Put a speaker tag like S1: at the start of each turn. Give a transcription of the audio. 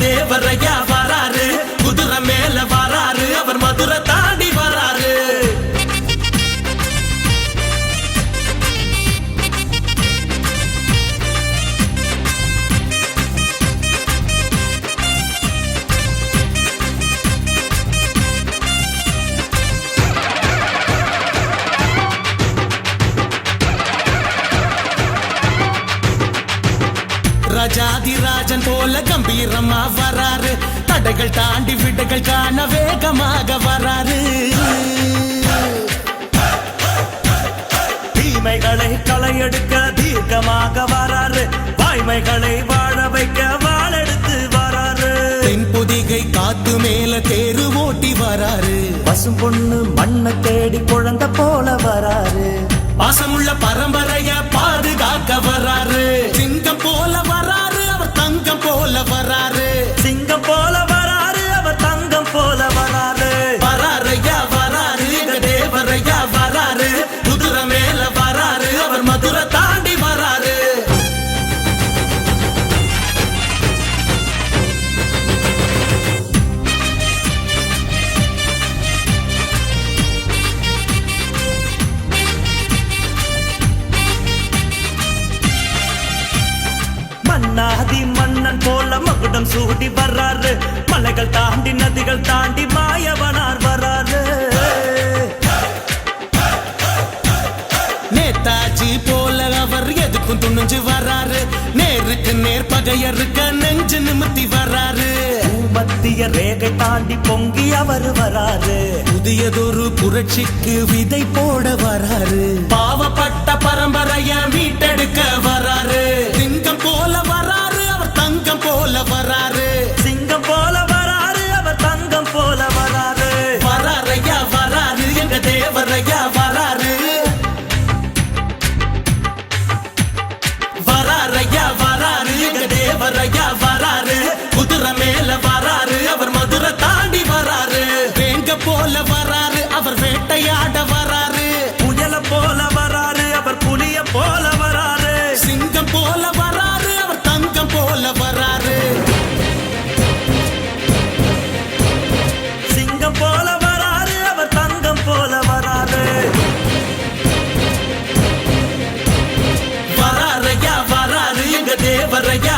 S1: வராரு ராஜாதிராஜன் போல கம்பீரமா வராரு. தடைகள் தாண்டி விடைகள் காண வேகமாக வராரு.
S2: தீமைகளை களையெடுக்க தீர்க்கமாக வராரு. வாய்மைகளை வாழ வைக்க வாழெடுத்து வராரு.
S1: தென் பொதிகை காத்து மேல தேரு ஓட்டி வராரு.
S2: பசும் பொண்ணு மண்ணை தேடி குழந்தை போல வராரு.
S1: பாசமுள்ள பரம்பரைய பாதுகாக்க வராரு. சிங்கம்
S2: மன்னாதி மன்னன் போல மகுடம் சூடி வர்றாரு. மலைகள் தாண்டி நதிகள் தாண்டி மாயவனார் வராரு
S1: நேதாஜி போல அவர் எதுக்கும் துணிஞ்சு வராரு நேருக்கு நேர் பகையருக்க நெஞ்சு நிமித்தி வராரு
S2: மத்திய ரேகை தாண்டி பொங்கி அவர் வராரு
S1: புதியதொரு புரட்சிக்கு விதை போட வராரு பாவப்பட்ட பரம்பரைய மீட்டெடுக்க தேவரையா